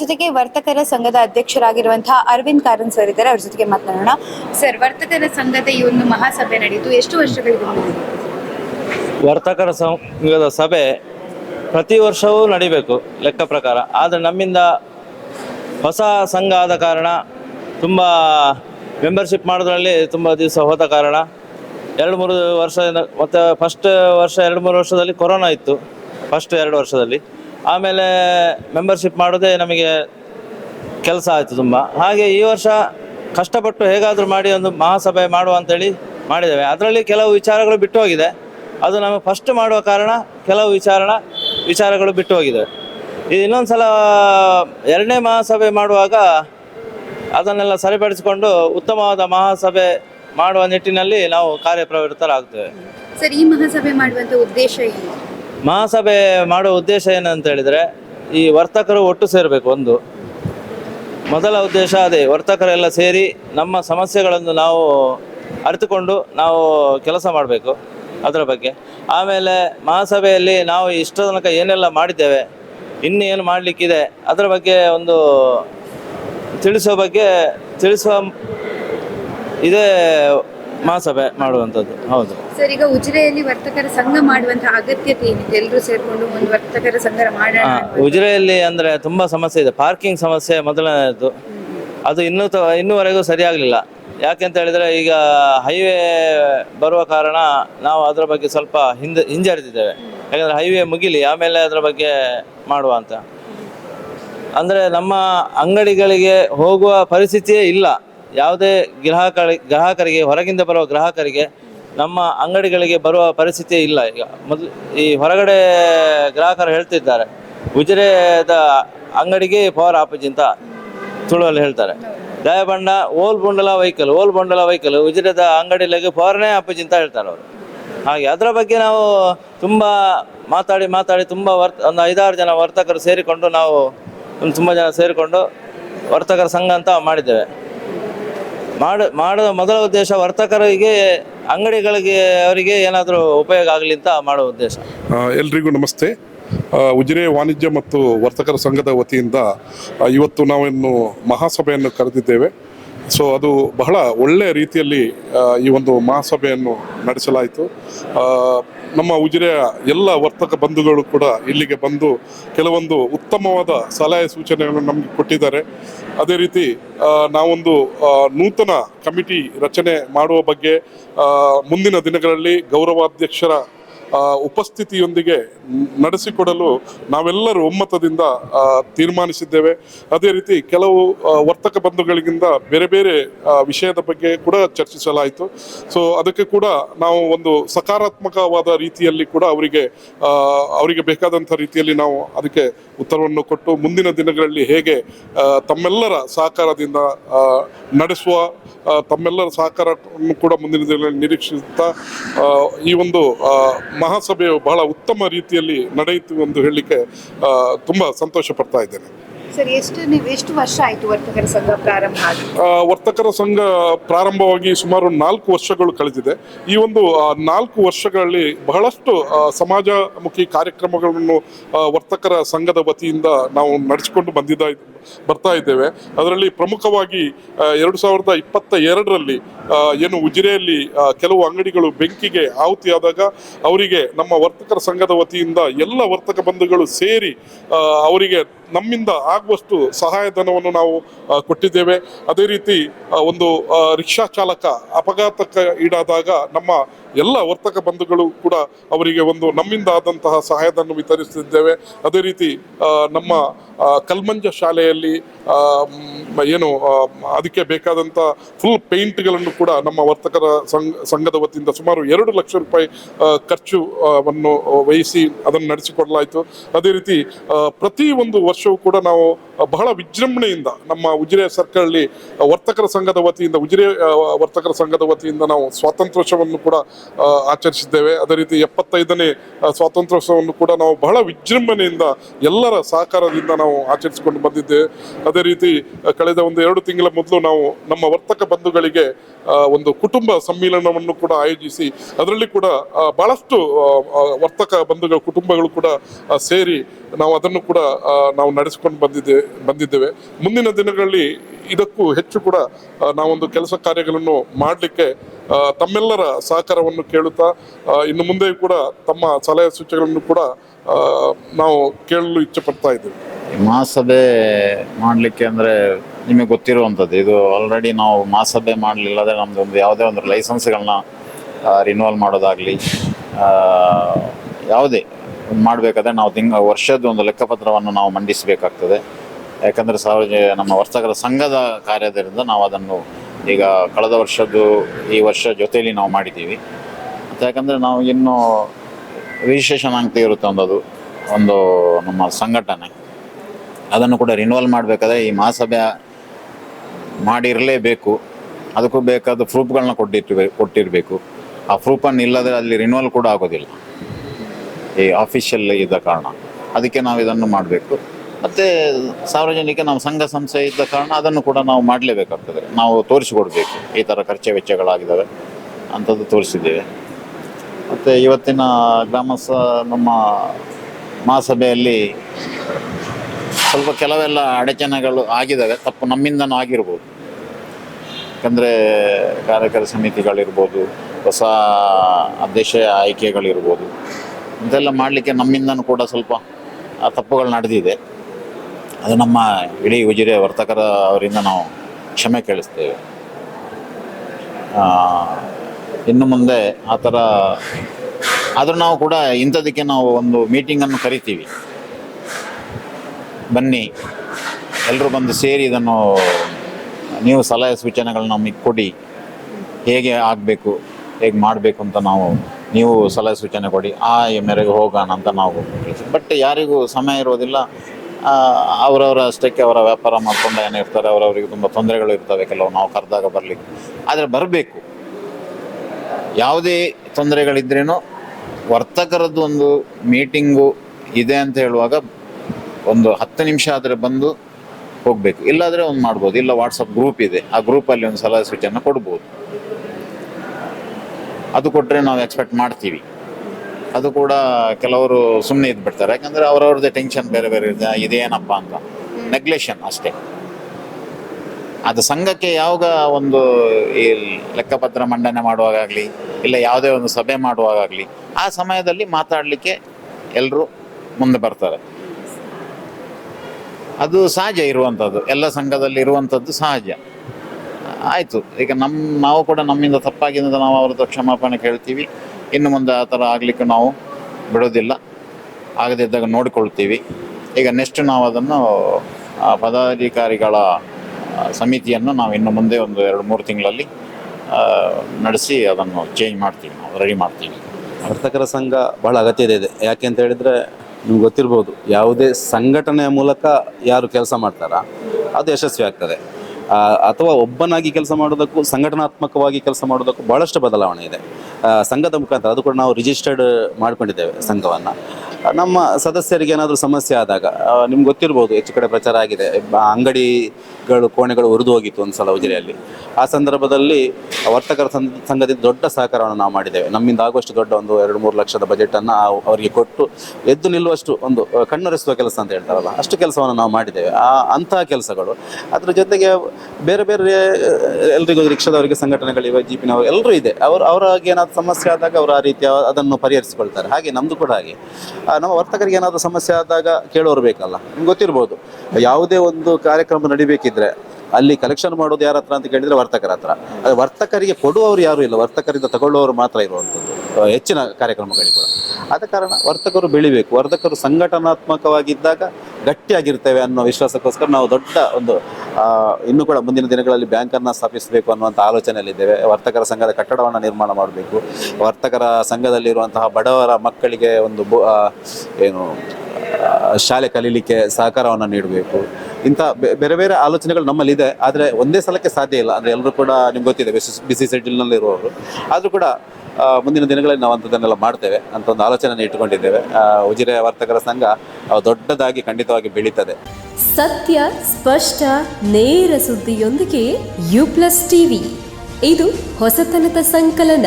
ಜೊತೆಗೆ ವರ್ತಕರ ಸಂಘದ ಅಧ್ಯಕ್ಷರಾಗಿರುವಂತಹ ಅರವಿಂದ್ ಕಾರನ್ ಸರ್ ಇದ್ದಾರೆ. ಅವ್ರ ಜೊತೆಗೆ ಮಾತನಾಡೋಣ. ಸರ್, ವರ್ತಕರ ಸಂಘದ ಈ ಒಂದು ಮಹಾಸಭೆ ನಡೆಯಿತು. ಎಷ್ಟು ವರ್ಷಗಳಿಗೆ? ವರ್ತಕರ ಸಂಘದ ಸಭೆ ಪ್ರತಿ ವರ್ಷವೂ ನಡಿಬೇಕು ಲೆಕ್ಕ ಪ್ರಕಾರ. ಆದರೆ ನಮ್ಮಿಂದ ಹೊಸ ಸಂಘ ಆದ ಕಾರಣ, ತುಂಬ ಮೆಂಬರ್ಶಿಪ್ ಮಾಡೋದ್ರಲ್ಲಿ ತುಂಬ ದಿವಸ ಹೋದ ಕಾರಣ, ಎರಡು ಮೂರು ವರ್ಷ ಮತ್ತು ಫಸ್ಟ್ ವರ್ಷ, ಎರಡು ಮೂರು ವರ್ಷದಲ್ಲಿ ಕೊರೋನಾ ಇತ್ತು. ಫಸ್ಟ್ ಎರಡು ವರ್ಷದಲ್ಲಿ. ಆಮೇಲೆ ಮೆಂಬರ್ಶಿಪ್ ಮಾಡೋದೇ ನಮಗೆ ಕೆಲಸ ಆಯಿತು ತುಂಬ. ಹಾಗೆ ಈ ವರ್ಷ ಕಷ್ಟಪಟ್ಟು ಹೇಗಾದರೂ ಮಾಡಿ ಒಂದು ಮಹಾಸಭೆ ಮಾಡುವ ಅಂತೇಳಿ ಮಾಡಿದ್ದೇವೆ. ಅದರಲ್ಲಿ ಕೆಲವು ವಿಚಾರಗಳು ಬಿಟ್ಟು ಹೋಗಿದೆ. ಅದು ನಮಗೆ ಫಸ್ಟ್ ಮಾಡುವ ಕಾರಣ ಕೆಲವು ವಿಚಾರಣ, ವಿಚಾರಗಳು ಬಿಟ್ಟು ಹೋಗಿದೆ. ಇದು ಇನ್ನೊಂದು ಸಲ ಎರಡನೇ ಮಹಾಸಭೆ ಮಾಡುವಾಗ ಅದನ್ನೆಲ್ಲ ಸರಿಪಡಿಸಿಕೊಂಡು ಉತ್ತಮವಾದ ಮಹಾಸಭೆ ಮಾಡುವ ನಿಟ್ಟಿನಲ್ಲಿ ನಾವು ಕಾರ್ಯಪ್ರವೃತ್ತರಾಗ್ತೇವೆ. ಸರ್, ಈ ಮಹಾಸಭೆ ಮಾಡುವಂಥ ಉದ್ದೇಶ ಏನು? ಮಹಾಸಭೆ ಮಾಡುವ ಉದ್ದೇಶ ಏನಂತ ಹೇಳಿದರೆ, ಈ ವರ್ತಕರು ಒಟ್ಟು ಸೇರಬೇಕು ಒಂದು. ಮೊದಲ ಉದ್ದೇಶ ಅದೇ, ವರ್ತಕರೆಲ್ಲ ಸೇರಿ ನಮ್ಮ ಸಮಸ್ಯೆಗಳನ್ನು ನಾವು ಅರಿತುಕೊಂಡು ನಾವು ಕೆಲಸ ಮಾಡಬೇಕು ಅದರ ಬಗ್ಗೆ. ಆಮೇಲೆ ಮಹಾಸಭೆಯಲ್ಲಿ ನಾವು ಇಷ್ಟ ತನಕ ಏನೆಲ್ಲ ಮಾಡಿದ್ದೇವೆ ಇನ್ನೇನು ಮಾಡಲಿಕ್ಕಿದೆ ಅದರ ಬಗ್ಗೆ ಒಂದು ತಿಳಿಸೋ ಬಗ್ಗೆ ತಿಳಿಸುವ ಇದೇ ಮಹಾಸಭೆ ಮಾಡುವಂಥದ್ದು. ಹೌದು. ಸರ್ ಈಗ ಉಜಿರೆಯಲ್ಲಿ ವರ್ತಕರ ಸಂಘ ಮಾಡುವಂತಹ ಅಗತ್ಯತೆ ಏನಿದೆ? ಎಲ್ಲರೂ ಸೇರ್ಕೊಂಡು ಒಂದು ವರ್ತಕರ ಸಂಘ ಮಾಡೋಣ ಹಾ, ಉಜಿರೆಯಲ್ಲಿ ಅಂದ್ರೆ ತುಂಬಾ ಸಮಸ್ಯೆ ಇದೆ. ಪಾರ್ಕಿಂಗ್ ಸಮಸ್ಯೆ ಮೊದಲನೇದು ಅದು ಇನ್ನೂ ತ ಇನ್ನೂವರೆಗೂ ಸರಿಯಾಗಲಿಲ್ಲ. ಯಾಕೆಂತ ಹೇಳಿದ್ರೆ ಈಗ ಹೈವೇ ಬರುವ ಕಾರಣ ನಾವು ಅದರ ಬಗ್ಗೆ ಸ್ವಲ್ಪ ಹಿಂದೆ ಹಿಂಜರಿದಿದ್ದೇವೆ. ಯಾಕಂದ್ರೆ ಹೈವೇ ಮುಗಿಲಿ ಆಮೇಲೆ ಅದರ ಬಗ್ಗೆ ಮಾಡುವ ಅಂತ. ಅಂದರೆ ನಮ್ಮ ಅಂಗಡಿಗಳಿಗೆ ಹೋಗುವ ಪರಿಸ್ಥಿತಿಯೇ ಇಲ್ಲ. ಯಾವುದೇ ಗ್ರಾಹಕರಿ ಗ್ರಾಹಕರಿಗೆ, ಹೊರಗಿಂದ ಬರುವ ಗ್ರಾಹಕರಿಗೆ ನಮ್ಮ ಅಂಗಡಿಗಳಿಗೆ ಬರುವ ಪರಿಸ್ಥಿತಿ ಇಲ್ಲ. ಈಗ ಮೊದಲು ಈ ಹೊರಗಡೆ ಗ್ರಾಹಕರು ಹೇಳ್ತಿದ್ದಾರೆ ಉಜಿರೆದ ಅಂಗಡಿಗೆ ಪವರ್ ಆಪಜಿ ಅಂತ ತುಳುವಲ್ಲಿ ಹೇಳ್ತಾರೆ. ದಯಬಂಡ ಓಲ್ ಬೊಂಡಲ ವೆಹಿಕಲ್ ಓಲ್ ಬೊಂಡಲ ವೆಹಿಕಲ್ ಉಜಿರೆದ ಅಂಗಡಿಗಳಿಗೆ ಪವರ್ನೇ ಆಪಜಿ ಅಂತ ಹೇಳ್ತಾರೆ ಅವರು. ಹಾಗೆ ಅದರ ಬಗ್ಗೆ ನಾವು ತುಂಬ ಮಾತಾಡಿ ಮಾತಾಡಿ ತುಂಬ ವರ್ತ ಒಂದು ಐದಾರು ಜನ ವರ್ತಕರು ಸೇರಿಕೊಂಡು ನಾವು, ತುಂಬ ಜನ ಸೇರಿಕೊಂಡು ವರ್ತಕರ ಸಂಘ ಅಂತ ಮಾಡಿದ್ದೇವೆ. ಮಾಡ ಮಾಡುವ ಮೊದಲ ಉದ್ದೇಶ ವರ್ತಕರಿಗೆ, ಅಂಗಡಿಗಳಿಗೆ ಅವರಿಗೆ ಏನಾದರೂ ಉಪಯೋಗ ಆಗಲಿ ಅಂತ ಮಾಡುವ ಉದ್ದೇಶ. ಎಲ್ರಿಗೂ ನಮಸ್ತೆ. ಉಜಿರೆ ವಾಣಿಜ್ಯ ಮತ್ತು ವರ್ತಕರ ಸಂಘದ ವತಿಯಿಂದ ಇವತ್ತು ನಾವಿನ್ನು ಮಹಾಸಭೆಯನ್ನು ಕರೆದಿದ್ದೇವೆ. ಸೊ ಅದು ಬಹಳ ಒಳ್ಳೆಯ ರೀತಿಯಲ್ಲಿ ಈ ಒಂದು ಮಹಾಸಭೆಯನ್ನು ನಡೆಸಲಾಯಿತು. ನಮ್ಮ ಉಜಿರೆಯ ಎಲ್ಲ ವರ್ತಕ ಬಂಧುಗಳು ಕೂಡ ಇಲ್ಲಿಗೆ ಬಂದು ಕೆಲವೊಂದು ಉತ್ತಮವಾದ ಸಲಹೆ ಸೂಚನೆಗಳನ್ನು ನಮಗೆ ಕೊಟ್ಟಿದ್ದಾರೆ. ಅದೇ ರೀತಿ ನಾವೊಂದು ನೂತನ ಕಮಿಟಿ ರಚನೆ ಮಾಡುವ ಬಗ್ಗೆ ಮುಂದಿನ ದಿನಗಳಲ್ಲಿ ಗೌರವಾಧ್ಯಕ್ಷರ ಉಪಸ್ಥಿತಿಯೊಂದಿಗೆ ನಡೆಸಿಕೊಡಲು ನಾವೆಲ್ಲರೂ ಒಮ್ಮತದಿಂದ ತೀರ್ಮಾನಿಸಿದ್ದೇವೆ. ಅದೇ ರೀತಿ ಕೆಲವು ವರ್ತಕ ಬಂಧುಗಳಿಗಿಂದ ಬೇರೆ ಬೇರೆ ವಿಷಯದ ಬಗ್ಗೆ ಕೂಡ ಚರ್ಚಿಸಲಾಯಿತು. ಸೊ ಅದಕ್ಕೆ ಕೂಡ ನಾವು ಒಂದು ಸಕಾರಾತ್ಮಕವಾದ ರೀತಿಯಲ್ಲಿ ಕೂಡ ಅವರಿಗೆ ಅವರಿಗೆ ಬೇಕಾದಂಥ ರೀತಿಯಲ್ಲಿ ನಾವು ಅದಕ್ಕೆ ಉತ್ತರವನ್ನು ಕೊಟ್ಟು, ಮುಂದಿನ ದಿನಗಳಲ್ಲಿ ಹೇಗೆ ತಮ್ಮೆಲ್ಲರ ಸಹಕಾರದಿಂದ ನಡೆಸುವ ತಮ್ಮೆಲ್ಲರ ಸಹಕಾರವನ್ನು ಕೂಡ ಮುಂದಿನ ದಿನಗಳಲ್ಲಿ ನಿರೀಕ್ಷಿಸುತ್ತಾ ಈ ಒಂದು ಮಹಾಸಭೆಯು ಬಹಳ ಉತ್ತಮ ರೀತಿಯಲ್ಲಿ ನಡೆಯಿತು ಎಂದು ಹೇಳಲಿಕ್ಕೆ ತುಂಬಾ ಸಂತೋಷ ಪಡ್ತಾ ಇದ್ದೇನೆ. ಸರ್ ಎಷ್ಟು ವರ್ಷ ಆಯ್ತು ವರ್ತಕರ ಸಂಘ ಪ್ರಾರಂಭ ವರ್ತಕರ ಸಂಘ ಪ್ರಾರಂಭವಾಗಿ ಸುಮಾರು ನಾಲ್ಕು ವರ್ಷಗಳು ಕಳೆದಿದೆ. ಈ ಒಂದು ನಾಲ್ಕು ವರ್ಷಗಳಲ್ಲಿ ಬಹಳಷ್ಟು ಸಮಾಜಮುಖಿ ಕಾರ್ಯಕ್ರಮಗಳನ್ನು ವರ್ತಕರ ಸಂಘದ ವತಿಯಿಂದ ನಾವು ನಡೆಸಿಕೊಂಡು ಬಂದಿದ್ದ ಬರ್ತಾ ಇದ್ದೇವೆ. ಅದರಲ್ಲಿ ಪ್ರಮುಖವಾಗಿ ಎರಡು ಸಾವಿರದ ಇಪ್ಪತ್ತ ಎರಡರಲ್ಲಿ ಏನು ಉಜಿರೆಯಲ್ಲಿ ಕೆಲವು ಅಂಗಡಿಗಳು ಬೆಂಕಿಗೆ ಆಹುತಿಯಾದಾಗ ಅವರಿಗೆ ನಮ್ಮ ವರ್ತಕರ ಸಂಘದ ವತಿಯಿಂದ ಎಲ್ಲ ವರ್ತಕ ಬಂಧುಗಳು ಸೇರಿ ಅವರಿಗೆ ನಮ್ಮಿಂದ ಆಗುವಷ್ಟು ಸಹಾಯಧನವನ್ನು ನಾವು ಕೊಟ್ಟಿದ್ದೇವೆ. ಅದೇ ರೀತಿ ಒಂದು ರಿಕ್ಷಾ ಚಾಲಕ ಅಪಘಾತಕ್ಕೆ ಈಡಾದಾಗ ನಮ್ಮ ಎಲ್ಲ ವರ್ತಕ ಬಂಧುಗಳು ಕೂಡ ಅವರಿಗೆ ಒಂದು ನಮ್ಮಿಂದ ಆದಂತಹ ಸಹಾಯಧನ ವಿತರಿಸುತ್ತಿದ್ದೇವೆ. ಅದೇ ರೀತಿ ನಮ್ಮ ಕಲ್ಮಂಜ ಶಾಲೆಯಲ್ಲಿ ಏನು ಅದಕ್ಕೆ ಬೇಕಾದಂಥ ಫುಲ್ ಪೇಂಟ್ಗಳನ್ನು ಕೂಡ ನಮ್ಮ ವರ್ತಕರ ಸಂಘ, ಸಂಘದ ವತಿಯಿಂದ ಸುಮಾರು ಎರಡು ಲಕ್ಷ ರೂಪಾಯಿ ಖರ್ಚು ವನ್ನು ವಹಿಸಿ ಅದನ್ನು ನಡೆಸಿಕೊಡಲಾಯಿತು. ಅದೇ ರೀತಿ ಪ್ರತಿ ಒಂದು ವರ್ಷವೂ ಕೂಡ ನಾವು ಬಹಳ ವಿಜೃಂಭಣೆಯಿಂದ ನಮ್ಮ ಉಜಿರೆ ಸರ್ಕಲ್ಲಿ ವರ್ತಕರ ಸಂಘದ ವತಿಯಿಂದ, ಉಜಿರೆ ವರ್ತಕರ ಸಂಘದ ವತಿಯಿಂದ ನಾವು ಸ್ವಾತಂತ್ರ್ಯೋತ್ಸವವನ್ನು ಕೂಡ ಆಚರಿಸಿದ್ದೇವೆ. ಅದೇ ರೀತಿ ಎಪ್ಪತ್ತೈದನೇ ಸ್ವಾತಂತ್ರ್ಯೋತ್ಸವವನ್ನು ಕೂಡ ನಾವು ಬಹಳ ವಿಜೃಂಭಣೆಯಿಂದ ಎಲ್ಲರ ಸಹಕಾರದಿಂದ ನಾವು ಆಚರಿಸಿಕೊಂಡು ಬಂದಿದ್ದೆ. ಅದೇ ರೀತಿ ಕಳೆದ ಒಂದು ಎರಡು ತಿಂಗಳ ಮೊದಲು ನಾವು ನಮ್ಮ ವರ್ತಕ ಬಂಧುಗಳಿಗೆ ಒಂದು ಕುಟುಂಬ ಸಮ್ಮಿಲನವನ್ನು ಕೂಡ ಆಯೋಜಿಸಿ, ಅದರಲ್ಲಿ ಕೂಡ ಬಹಳಷ್ಟು ವರ್ತಕ ಬಂಧುಗಳ, ಕುಟುಂಬಗಳು ಕೂಡ ಸೇರಿ ನಾವು ಅದನ್ನು ಕೂಡ ನಾವು ನಡೆಸಿಕೊಂಡು ಬಂದಿದ್ದೆ, ಬಂದಿದ್ದೇವೆ. ಮುಂದಿನ ದಿನಗಳಲ್ಲಿ ಇದಕ್ಕೂ ಹೆಚ್ಚು ಕೂಡ ನಾವೊಂದು ಕೆಲಸ ಕಾರ್ಯಗಳನ್ನು ಮಾಡಲಿಕ್ಕೆ ತಮ್ಮೆಲ್ಲರ ಸಹಕಾರವನ್ನು ಕೇಳುತ್ತಾ ಇನ್ನು ಮುಂದೆ ಕೂಡ ತಮ್ಮ ಸಲಹೆ ಸೂಚನೆಗಳನ್ನು ಕೂಡ ನಾವು ಕೇಳಲು ಇಚ್ಛೆ ಪಡ್ತಾ ಇದ್ದೇವೆ. ಮಹಾಸಭೆ ಮಾಡಲಿಕ್ಕೆ ಅಂದರೆ ನಿಮಗೆ ಗೊತ್ತಿರುವಂಥದ್ದು. ಇದು ಆಲ್ರೆಡಿ ನಾವು ಮಹಾಸಭೆ ಅಂದರೆ ನಮ್ಮದು ಒಂದು ಯಾವುದೇ ಒಂದು ಲೈಸೆನ್ಸ್ಗಳನ್ನ ರಿನ್ಯೂವಲ್ ಮಾಡೋದಾಗಲಿ ಯಾವುದೇ ಮಾಡಬೇಕಾದ್ರೆ ನಾವು ತಿಂಗ ವರ್ಷದ ಒಂದು ಲೆಕ್ಕಪತ್ರವನ್ನು ನಾವು ಮಂಡಿಸಬೇಕಾಗ್ತದೆ. ಯಾಕಂದರೆ ಸಾರ್ವಜ, ನಮ್ಮ ವರ್ತಕರ ಸಂಘದ ಕಾರ್ಯದಿಂದ ನಾವು ಅದನ್ನು ಈಗ ಕಳೆದ ವರ್ಷದ್ದು, ಈ ವರ್ಷ ಜೊತೆಯಲ್ಲಿ ನಾವು ಮಾಡಿದ್ದೀವಿ. ಮತ್ತು ಯಾಕಂದರೆ ನಾವು ಇನ್ನೂ ರಿಜಿಸ್ಟ್ರೇಷನ್ ಆಗ್ತಾ ಇರುತ್ತೆ ಅದು ಒಂದು ನಮ್ಮ ಸಂಘಟನೆ. ಅದನ್ನು ಕೂಡ ರಿನ್ಯೂವಲ್ ಮಾಡಬೇಕಾದ್ರೆ ಈ ಮಹಾಸಭೆ ಮಾಡಿರಲೇಬೇಕು. ಅದಕ್ಕೂ ಬೇಕಾದ ಪ್ರೂಫ್ಗಳನ್ನ ಕೊಟ್ಟಿರ್ಬೇಕು ಕೊಟ್ಟಿರಬೇಕು. ಆ ಪ್ರೂಫನ್ನು ಇಲ್ಲದ್ರೆ ಅಲ್ಲಿ ರಿನ್ಯೂವಲ್ ಕೂಡ ಆಗೋದಿಲ್ಲ. ಈ ಆಫಿಷಿಯಲ್ ಇದ್ದ ಕಾರಣ. ಅದಕ್ಕೆ ನಾವು ಇದನ್ನು ಮಾಡಬೇಕು. ಮತ್ತು ಸಾರ್ವಜನಿಕ ನಾವು ಸಂಘ ಸಂಸ್ಥೆ ಇದ್ದ ಕಾರಣ ಅದನ್ನು ಕೂಡ ನಾವು ಮಾಡಲೇಬೇಕಾಗ್ತದೆ. ನಾವು ತೋರಿಸಿಕೊಡ್ಬೇಕು. ಈ ಥರ ಖರ್ಚು ವೆಚ್ಚಗಳಾಗಿದ್ದಾವೆ ಅಂಥದ್ದು ತೋರಿಸಿದ್ದೇವೆ. ಮತ್ತು ಇವತ್ತಿನ ಗ್ರಾಮಸ್ಥ ನಮ್ಮ ಮಹಾಸಭೆಯಲ್ಲಿ ಸ್ವಲ್ಪ ಕೆಲವೆಲ್ಲ ಅಡಚಣೆಗಳು ಆಗಿದ್ದಾವೆ. ತಪ್ಪು ನಮ್ಮಿಂದನೂ ಆಗಿರ್ಬೋದು. ಯಾಕಂದರೆ ಕಾರ್ಯಕಾರಿ ಸಮಿತಿಗಳಿರ್ಬೋದು, ಹೊಸ ಅಧ್ಯಕ್ಷ ಆಯ್ಕೆಗಳಿರ್ಬೋದು ಇದೆಲ್ಲ ಮಾಡಲಿಕ್ಕೆ ನಮ್ಮಿಂದನೂ ಕೂಡ ಸ್ವಲ್ಪ ಆ ತಪ್ಪುಗಳು ನಡೆದಿದೆ. ಅದು ನಮ್ಮ ಇಡೀ ಉಜಿರೆ ವರ್ತಕರ ಅವರಿಂದ ನಾವು ಕ್ಷಮೆ ಕೇಳಿಸ್ತೇವೆ. ಇನ್ನು ಮುಂದೆ ಆ ಥರ ಆದರೂ ನಾವು ಕೂಡ ಇಂಥದಕ್ಕೆ ನಾವು ಒಂದು ಮೀಟಿಂಗನ್ನು ಕರಿತೀವಿ. ಬನ್ನಿ. ಎಲ್ಲರೂ ಬಂದು ಸೇರಿ ಇದನ್ನು ನೀವು ಸಲಹೆ ಸೂಚನೆಗಳನ್ನ ನಮಗೆ ಕೊಡಿ. ಹೇಗೆ ಆಗಬೇಕು, ಹೇಗೆ ಮಾಡಬೇಕು ಅಂತ ನಾವು, ನೀವು ಸಲಹೆ ಸೂಚನೆ ಕೊಡಿ. ಆ ಮೇರೆಗೆ ಹೋಗೋಣ ಅಂತ ನಾವು ಬಟ್ ಯಾರಿಗೂ ಸಮಯ ಇರೋದಿಲ್ಲ. ಅವರವರ ಅಷ್ಟಕ್ಕೆ ಅವರ ವ್ಯಾಪಾರ ಮಾಡ್ಕೊಂಡು ಏನಿರ್ತಾರೆ ಅವರವರಿಗೆ ತುಂಬ ತೊಂದರೆಗಳು ಇರ್ತವೆ ಕೆಲವು ನಾವು ಕರೆದಾಗ ಬರಲಿಕ್ಕೆ. ಆದರೆ ಬರಬೇಕು. ಯಾವುದೇ ತೊಂದರೆಗಳಿದ್ರೇನು ವರ್ತಕರದ್ದು ಒಂದು ಮೀಟಿಂಗು ಇದೆ ಅಂತ ಹೇಳುವಾಗ ಒಂದು ಹತ್ತು ನಿಮಿಷ ಆದರೆ ಬಂದು ಹೋಗಬೇಕು. ಇಲ್ಲಾದರೆ ಒಂದು ಮಾಡ್ಬೋದು. ಇಲ್ಲ ವಾಟ್ಸಪ್ ಗ್ರೂಪ್ ಇದೆ. ಆ ಗ್ರೂಪಲ್ಲಿ ಒಂದು ಸಲಹೆ ಸೂಚನೆ ಕೊಡ್ಬೋದು. ಅದು ಕೊಟ್ಟರೆ ನಾವು ಎಕ್ಸ್ಪೆಕ್ಟ್ ಮಾಡ್ತೀವಿ. ಅದು ಕೂಡ ಕೆಲವರು ಸುಮ್ಮನೆ ಇದ್ಬಿಡ್ತಾರೆ. ಯಾಕಂದರೆ ಅವ್ರವ್ರದ್ದೇ ಟೆನ್ಷನ್ ಬೇರೆ ಬೇರೆ ಇದೆ. ಇದೇನಪ್ಪ ಅಂತ. ನೆಗ್ಲೆಷನ್ ಅಷ್ಟೇ. ಅದು ಸಂಘಕ್ಕೆ ಯಾವಾಗ ಒಂದು ಈ ಲೆಕ್ಕಪತ್ರ ಮಂಡನೆ ಮಾಡುವಾಗಲಿ ಇಲ್ಲ ಯಾವುದೇ ಒಂದು ಸಭೆ ಮಾಡುವಾಗಲಿ ಆ ಸಮಯದಲ್ಲಿ ಮಾತಾಡಲಿಕ್ಕೆ ಎಲ್ಲರೂ ಮುಂದೆ ಬರ್ತಾರೆ. ಅದು ಸಹಜ ಇರುವಂಥದ್ದು. ಎಲ್ಲ ಸಂಘದಲ್ಲಿ ಇರುವಂಥದ್ದು ಸಹಜ. ಆಯಿತು. ಈಗ ನಮ್ಮ ನಾವು ಕೂಡ ನಮ್ಮಿಂದ ತಪ್ಪಾಗಿದ್ದ ನಾವು ಅವ್ರದ್ದು ಕ್ಷಮಾಪಣೆ ಕೇಳ್ತೀವಿ. ಇನ್ನು ಮುಂದೆ ಆ ಥರ ಆಗಲಿಕ್ಕೆ ನಾವು ಬಿಡೋದಿಲ್ಲ. ಆಗದಿದ್ದಾಗ ನೋಡಿಕೊಳ್ತೀವಿ. ಈಗ ನೆಕ್ಸ್ಟ್ ನಾವು ಅದನ್ನು ಪದಾಧಿಕಾರಿಗಳ ಸಮಿತಿಯನ್ನು ನಾವು ಇನ್ನು ಮುಂದೆ ಒಂದು ಎರಡು, ಮೂರು ತಿಂಗಳಲ್ಲಿ ನಡೆಸಿ ಅದನ್ನು ಚೇಂಜ್ ಮಾಡ್ತೀವಿ, ನಾವು ರೆಡಿ ಮಾಡ್ತೀವಿ. ವರ್ತಕರ ಸಂಘ ಬಹಳ ಅಗತ್ಯತೆ ಇದೆ. ಯಾಕೆ ಅಂತ ಹೇಳಿದ್ರೆ ನಿಮ್ಗೆ ಗೊತ್ತಿರ್ಬೋದು, ಯಾವುದೇ ಸಂಘಟನೆಯ ಮೂಲಕ ಯಾರು ಕೆಲಸ ಮಾಡ್ತಾರ, ಅದು ಯಶಸ್ವಿ ಆಗ್ತದೆ. ಅಥವಾ ಒಬ್ಬನಾಗಿ ಕೆಲಸ ಮಾಡೋದಕ್ಕೂ, ಸಂಘಟನಾತ್ಮಕವಾಗಿ ಕೆಲಸ ಮಾಡೋದಕ್ಕೂ ಬಹಳಷ್ಟು ಬದಲಾವಣೆ ಇದೆ. ಸಂಘದ ಮುಖಾಂತರ, ಅದು ಕೂಡ ನಾವು ರಿಜಿಸ್ಟರ್ಡ್ ಮಾಡ್ಕೊಂಡಿದ್ದೇವೆ ಸಂಘವನ್ನು. ನಮ್ಮ ಸದಸ್ಯರಿಗೆ ಏನಾದರೂ ಸಮಸ್ಯೆ ಆದಾಗ ನಿಮ್ಗೆ ಗೊತ್ತಿರ್ಬೋದು ಹೆಚ್ಚು ಕಡೆ ಪ್ರಚಾರ ಆಗಿದೆ. ಅಂಗಡಿಗಳು, ಕೋಣೆಗಳು ಉರಿದು ಹೋಗಿತ್ತು ಒಂದು ಸಲ ಉಜಿರೆಯಲ್ಲಿ. ಆ ಸಂದರ್ಭದಲ್ಲಿ ವರ್ತಕರ ಸಂಘದಿಂದ ದೊಡ್ಡ ಸಹಕಾರವನ್ನು ನಾವು ಮಾಡಿದ್ದೇವೆ. ನಮ್ಮಿಂದ ಆಗುವಷ್ಟು ದೊಡ್ಡ ಒಂದು ಎರಡು ಮೂರು ಲಕ್ಷದ ಬಜೆಟನ್ನು ಅವರಿಗೆ ಕೊಟ್ಟು ಎದ್ದು ನಿಲ್ಲುವಷ್ಟು ಒಂದು ಕಣ್ಣೊರೆಸುವ ಕೆಲಸ ಅಂತ ಹೇಳ್ತಾರಲ್ಲ, ಅಷ್ಟು ಕೆಲಸವನ್ನು ನಾವು ಮಾಡಿದ್ದೇವೆ. ಆ ಅಂತಹ ಕೆಲಸಗಳು. ಅದರ ಜೊತೆಗೆ ಬೇರೆ ಬೇರೆ ಎಲ್ರಿಗೂ ರಿಕ್ಷಾದವರಿಗೆ ಸಂಘಟನೆಗಳಿವೆ ಜೀಪಿನವರು ಎಲ್ಲರೂ ಇದೆ. ಅವರು, ಅವರಿಗೆ ಏನಾದರೂ ಸಮಸ್ಯೆ ಆದಾಗ ಅವರು ಆ ರೀತಿ ಅದನ್ನು ಪರಿಹರಿಸಿಕೊಳ್ತಾರೆ. ಹಾಗೆ ನಮ್ಮದು ಕೂಡ ಹಾಗೆ. ನಮ್ಮ ವರ್ತಕರಿಗೆ ಏನಾದರೂ ಸಮಸ್ಯೆ ಆದಾಗ ಕೇಳೋರು ಬೇಕಲ್ಲ. ನಿಮ್ಗೆ ಗೊತ್ತಿರ್ಬೋದು. ಯಾವುದೇ ಒಂದು ಕಾರ್ಯಕ್ರಮ ನಡಿಬೇಕಿದ್ರೆ ಅಲ್ಲಿ ಕಲೆಕ್ಷನ್ ಮಾಡೋದು ಯಾರ ಹತ್ರ ಅಂತ ಕೇಳಿದ್ರೆ ವರ್ತಕರ ಹತ್ರ. ಅದು ವರ್ತಕರಿಗೆ ಕೊಡುವವರು ಯಾರು ಇಲ್ಲ. ವರ್ತಕರಿಂದ ತಗೊಳ್ಳುವವರು ಮಾತ್ರ ಇರುವಂಥದ್ದು. ಹೆಚ್ಚಿನ ಕಾರ್ಯಕ್ರಮಗಳಿಗೆ ಕೂಡ. ಆದ ಕಾರಣ ವರ್ತಕರು ಬೆಳಿಬೇಕು. ವರ್ತಕರು ಸಂಘಟನಾತ್ಮಕವಾಗಿದ್ದಾಗ ಗಟ್ಟಿಯಾಗಿರ್ತೇವೆ ಅನ್ನೋ ವಿಶ್ವಾಸಕ್ಕೋಸ್ಕರ ನಾವು ದೊಡ್ಡ ಒಂದು ಇನ್ನೂ ಕೂಡ ಮುಂದಿನ ದಿನಗಳಲ್ಲಿ ಬ್ಯಾಂಕನ್ನು ಸ್ಥಾಪಿಸಬೇಕು ಅನ್ನುವಂಥ ಆಲೋಚನೆಯಲ್ಲಿದ್ದೇವೆ. ವರ್ತಕರ ಸಂಘದ ಕಟ್ಟಡವನ್ನು ನಿರ್ಮಾಣ ಮಾಡಬೇಕು. ವರ್ತಕರ ಸಂಘದಲ್ಲಿರುವಂತಹ ಬಡವರ ಮಕ್ಕಳಿಗೆ ಒಂದು ಏನು ಶಾಲೆ ಕಲೀಲಿಕ್ಕೆ ಸಹಕಾರವನ್ನು ನೀಡಬೇಕು. ಇಂಥ ಬೇರೆ ಬೇರೆ ಆಲೋಚನೆಗಳು ನಮ್ಮಲ್ಲಿದೆ. ಆದರೆ ಒಂದೇ ಸಲಕ್ಕೆ ಸಾಧ್ಯ ಇಲ್ಲ. ಅಂದರೆ ಎಲ್ಲರೂ ಕೂಡ ನಿಮ್ಗೆ ಗೊತ್ತಿದೆ ಬಿಸಿ ಬಿಸಿ ಸೆಡ್ಯೂಲ್ನಲ್ಲಿರುವವರು ಆದರೂ ಕೂಡ ಮುಂದಿನ ದಿನಗಳಲ್ಲಿ ನಾವು ಅಂಥದ್ದನ್ನೆಲ್ಲ ಮಾಡ್ತೇವೆ. ಅಂತ ಒಂದು ಆಲೋಚನೆ ಇಟ್ಟುಕೊಂಡಿದ್ದೇವೆ. ಉಜಿರೆ ವರ್ತಕರ ಸಂಘ ದೊಡ್ಡದಾಗಿ ಖಂಡಿತವಾಗಿ ಬೆಳೀತದೆ. ಸತ್ಯ, ಸ್ಪಷ್ಟ, ನೇರ ಸುದ್ದಿಯೊಂದಿಗೆ ಯು ಪ್ಲಸ್ ಟಿವಿ. ಇದು ಹೊಸತನದ ಸಂಕಲನ.